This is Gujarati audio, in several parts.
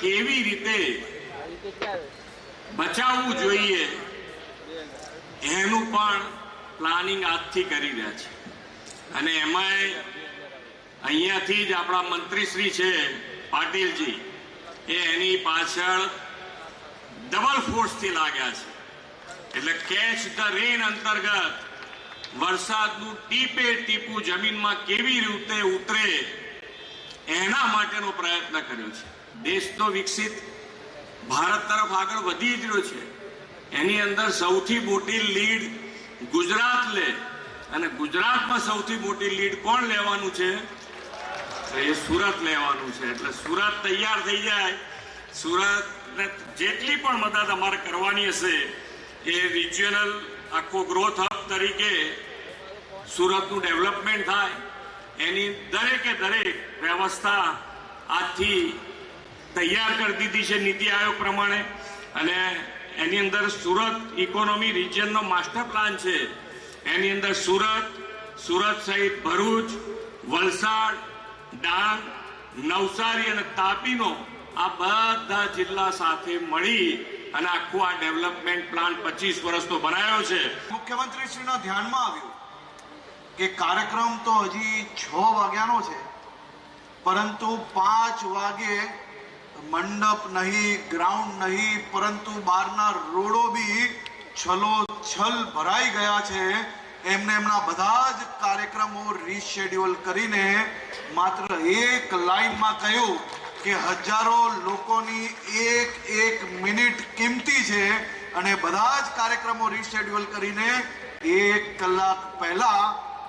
કેવી રીતે બચાવવું જોઈએ, એનું પણ પ્લાનિંગ આજથી કરી રહ્યા છે. અને એમાંય અહીંયાથી જ આપણા મંત્રીશ્રી છે, પાટીલજી, એ એની પાછળ ડબલ ફોર્સથી લાગ્યા છે. એટલે કેચ ધ રેન અંતર્ગત વરસાદનું ટીપે ટીપું જમીનમાં કેવી રીતે ઉતરે એના માટેનો પ્રયત્ન કર્યો છે. દેશનો વિકસિત ભારત તરફ આગળ વધી જ રહ્યો છે. એની અંદર સૌથી મોટી લીડ ગુજરાત લે અને ગુજરાતમાં સૌથી મોટી લીડ કોણ લેવાનું છે? એ સુરત લેવાનું છે. એટલે સુરત તૈયાર થઈ જાય. સુરતને જેટલી પણ મદદ અમારે કરવાની હશે એ રિજિયનલ આખો ગ્રોથ હબ તરીકે સુરતનું ડેવલપમેન્ટ થાય. એની દરેકે દરેક વ્યવસ્થા આજથી તૈયાર કરી દીધી છે નીતિ આયોગ પ્રમાણે. અને એની અંદર સુરત ઇકોનોમી રિજિયનનો માસ્ટર પ્લાન છે. એની અંદર સુરત સુરત સહિત ભરૂચ, વલસાડ, ડાંગ, નવસારી અને તાપીનો આ બધા જિલ્લા સાથે મળી અને આખું આ ડેવલપમેન્ટ પ્લાન પચીસ વર્ષનો બનાવ્યો છે. મુખ્યમંત્રીશ્રીના ધ્યાનમાં આવ્યું. કે કાર્યક્રમ તો હજી છ વાગ્યાનો છે, પરંતુ પાંચ વાગે મંડપ નહીં, ગ્રાઉન્ડ નહીં, પરંતુ બહારના રોડો બી છલો છલ ભરાઈ ગયા છે. એમને એમના બધા જ કાર્યક્રમો રીશેડ્યુલ કરીને માત્ર એક લાઈનમાં કહ્યું કે હજારો લોકોની એક એક મિનિટ કિંમતી છે અને બધા જ કાર્યક્રમો રીશેડ્યુલ કરીને એક કલાક પહેલા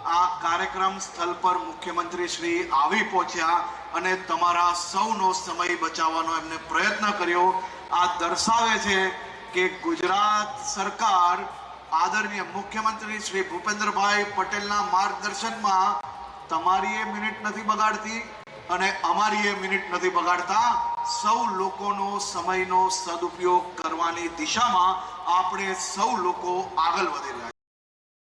આ કાર્યક્રમ સ્થળ પર મુખ્યમંત્રી શ્રી આવી પહોંચ્યા અને તમારા સૌનો સમય બચાવવાનો એમને પ્રયત્ન કર્યો. આ દર્શાવે છે કે ગુજરાત સરકાર આદરણીય મુખ્યમંત્રી શ્રી ભૂપેન્દ્રભાઈ પટેલના માર્ગદર્શનમાં તમારી એ મિનિટ નથી બગાડતી અને અમારી એ મિનિટ નથી બગાડતા. સૌ લોકોનો સમયનો સદુપયોગ કરવાની દિશામાં આપણે સૌ લોકો આગળ વધી રહ્યા